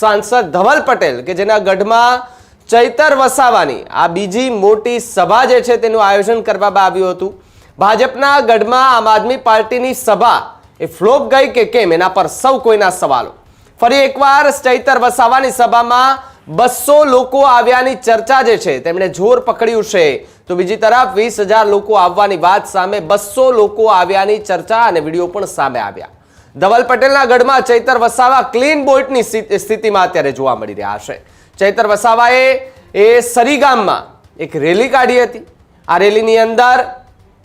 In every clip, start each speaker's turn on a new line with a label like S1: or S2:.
S1: સાંસદ ધવલ પટેલ કે જેના ગઢમાં ચૈતર વસાવાની, આ બીજી મોટી સભા જે છે તેનું આયોજન કરવામાં આવ્યું હતું. ભાજપના ગઢમાં આમ આદમી પાર્ટીની સભા, એ ફ્લોપ ગઈ કે કેમ? એના પર સૌ કોઈના સવાલો. ફરી એકવાર ચૈતર વસાવાની સભામાં બસો લોકો આવ્યાની ચર્ચા જે છે, તેમણે જોર પકડ્યું છે. તો બીજી તરફ વીસ લોકો આવવાની વાત સામે બસો લોકો આવ્યાની ચર્ચા અને વીડિયો પણ સામે આવ્યા. ધવલ પટેલના ગઢમાં ચૈતર વસાવા ક્લીન બોલ્ટની સ્થિ- સ્થિતિમાં અત્યારે જોવા મળી રહ્યા છે. ચૈતર વસાવાએ એ સરીગામમાં એક રેલી કાઢી હતી. આ રેલીની અંદર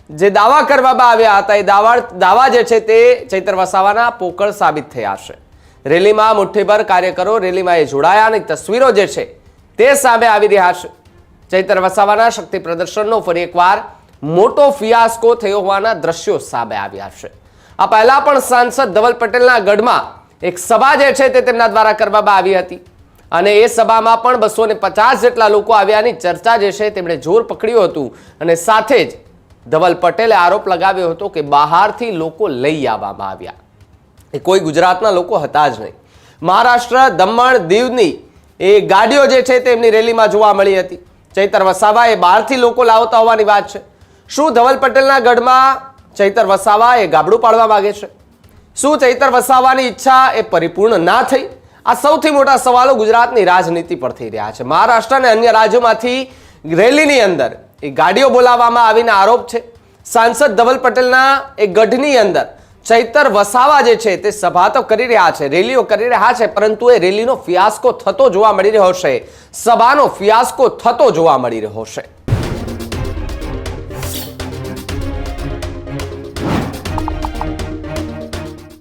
S1: જે દાવા કરવામાં આવ્યા હતા, એ દાવા દાવા જે છે તે ચૈતર વસાવાના પોકળ સાબિત થયા છે. રેલીમાં મુઠ્ઠીભર કાર્યકરો રેલીમાં એ જોડાયાની તસવીરો જે છે તે સામે આવી રહ્યા છે. ચૈતર વસાવાના શક્તિ પ્રદર્શનનો ફરી એકવાર મોટો ફિયાસ્કો થયો હોવાના દ્રશ્યો સામે આવ્યા છે. આ પહેલા પણ સાંસદ ધવલ પટેલના ગઢમાં એક સભા જે છે તે તેમના દ્વારા કરવામાં આવી હતી. અને એ સભામાં પણ બસો પચાસ જેટલા લોકો આવ્યાની ચર્ચા જે છે તેમણે જોર પકડ્યું હતું. અને સાથે જ ધવલ પટેલે આરોપ લગાવ્યો હતો કે બહારથી લોકો લઈ આવવામાં આવ્યા. એ કોઈ ગુજરાતના લોકો હતા જ નહીં. મહારાષ્ટ્ર, દમણ, દીવની એ ગાડીઓ જે છે તેમની રેલીમાં જોવા મળી હતી. ચૈતર વસાવા એ બહારથી લોકો લાવતા હોવાની વાત છે. શું ધવલ પટેલના ગઢમાં ચૈતર વસાવા એ ગાબડું પાડવા માંગે છે. શું ચૈતર વસાવાની ઈચ્છા એ પરિપૂર્ણ ના થઈ? આ સૌથી મોટા સવાલો ગુજરાતની રાજનીતિ પર થઈ રહ્યા છે. મહારાષ્ટ્ર અને અન્ય રાજ્યોમાંથી રેલીની અંદર એ ગાડીઓ બોલાવવામાં આવીને આરોપ છે. સાંસદ ધવલ પટેલના એ ગઢની અંદર ચૈતર વસાવા જે છે તે સભા તો કરી રહ્યા છે, રેલીઓ કરી રહ્યા છે, પરંતુ એ રેલીનો ફિયાસ્કો થતો જોવા મળી રહ્યો છે. સભાનો ફિયાસ્કો થતો જોવા મળી રહ્યો છે.